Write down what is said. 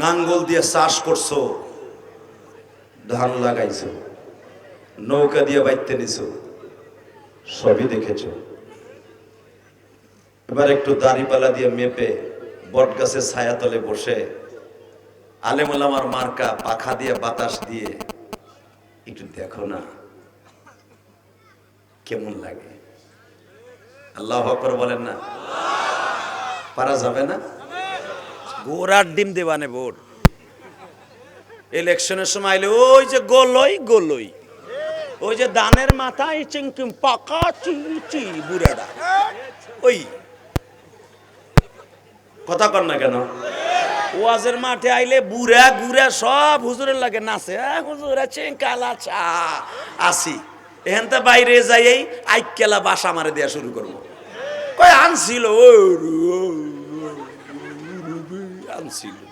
নাঙ্গল দিয়ে চাষ করছ, ধান লাগাইছো, নৌকা দিয়ে বাইতে নিছো সবই দেখেছ। এবার একটু দাড়িপালা দিয়ে মেপে বট গাছের ছায়াতলে বসে আলেমুলামার মার্কা পাখা দিয়ে, বাতাস দিয়ে একটু দেখো না, কেমন লাগে। আল্লাহ বলেন না, পারা যাবে না? গোড়ার ডিম দেবানে ভোট ইলেকশনের সময় এলে ওই যে গোলই গোলই ওই যে দানের মাথায় চিংকিম পাকা চি চি বুড়াটা ওই কথা কর না কেন ওয়াজের মাঠে আইলে বুড়া গুড়া সব হুজুরের লাগে নাচে হুজুরা চেঙ্কালা চা আসি এখান থেকে বাইরে যাই আইকেলা বাসা মারে দেওয়া শুরু করব কয় আনছিল ও I don't see it.